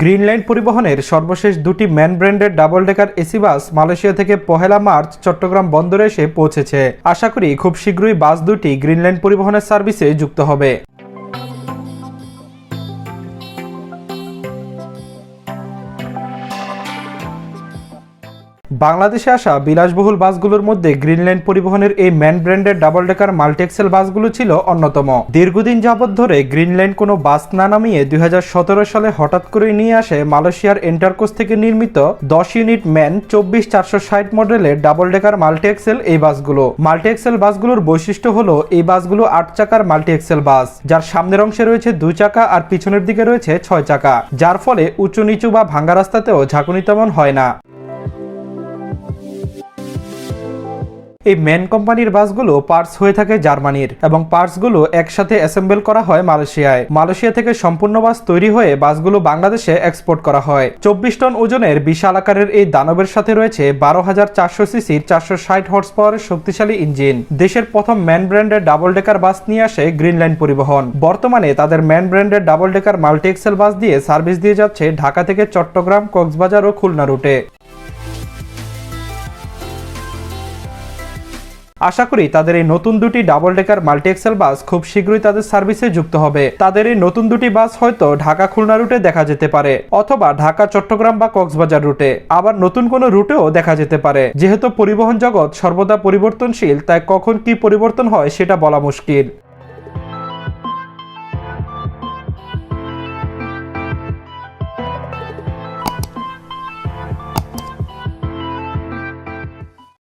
Green line পরিবহনের সর্বশেষ দুটি ম্যান ব্র্যান্ডের double decker AC bus Malaysia থেকে পহেলা মার্চ চট্টগ্রাম বন্দরে এসে পৌঁছেছে। আশা করি খুব শীঘ্রই বাস দুটি গ্রিন লাইন পরিবহনের সার্ভিসে যুক্ত হবে। বাংলাদেশে আসা বিলাসবহুল বাসগুলোর মধ্যে গ্রিনল্যান্ড পরিবহনের এই ম্যান ব্র্যান্ডের ডাবল ডেকার মাল্টিএক্সেল বাসগুলো ছিল অন্যতম। দীর্ঘদিন যাবৎ ধরে গ্রিনল্যান্ড কোনো বাস না নামিয়ে দুই হাজার সতেরো সালে হঠাৎ করে নিয়ে আসে মালয়েশিয়ার এন্টারকোস থেকে নির্মিত দশ ইউনিট ম্যান চব্বিশ চারশো ষাট মডেলের ডাবল ডেকার মাল্টিএক্সেল এই বাসগুলো। মাল্টিএক্সেল বাসগুলোর বৈশিষ্ট্য হলো এই বাসগুলো আট চাকার মাল্টিএক্সেল বাস, যার সামনের অংশে রয়েছে দুই চাকা আর পিছনের দিকে রয়েছে ছয় চাকা, যার ফলে উঁচু নিচু বা ভাঙ্গা রাস্তাতেও ঝাঁকুনি তেমন হয় না। এই মেন কোম্পানির বাসগুলো পার্টস হয়ে থাকে জার্মানির এবং পার্টসগুলো একসাথে অ্যাসেম্বল করা হয় মালয়েশিয়ায়। মালয়েশিয়া থেকে সম্পূর্ণ বাস তৈরি হয়ে বাসগুলো বাংলাদেশে এক্সপোর্ট করা হয়। চব্বিশ টন ওজনের বিশাল আকারের এই দানবের সাথে রয়েছে বারো হাজার চারশো সিসির চারশো ষাট হর্স পাওয়ারের শক্তিশালী ইঞ্জিন দেশের প্রথম ম্যান ব্র্যান্ডের ডাবল ডেকার বাস নিয়ে আসে গ্রিন লাইন পরিবহন। বর্তমানে তাদের ম্যান ব্র্যান্ডের double decker multi axle bus দিয়ে সার্ভিস দিয়ে যাচ্ছে ঢাকা থেকে চট্টগ্রাম, কক্সবাজার ও খুলনা রুটে আশা করি তাদের এই নতুন দুটি ডাবল ডেকার মাল্টিএক্সেল বাস খুব শীঘ্রই তাদের সার্ভিসে যুক্ত হবে। তাদের এই নতুন দুটি বাস হয়তো ঢাকা খুলনা রুটে দেখা যেতে পারে, অথবা ঢাকা, চট্টগ্রাম বা কক্সবাজার রুটে আবার নতুন কোনো রুটেও দেখা যেতে পারে। যেহেতু পরিবহন জগৎ সর্বদা পরিবর্তনশীল, তাই কখন কি পরিবর্তন হয় সেটা বলা মুশকিল।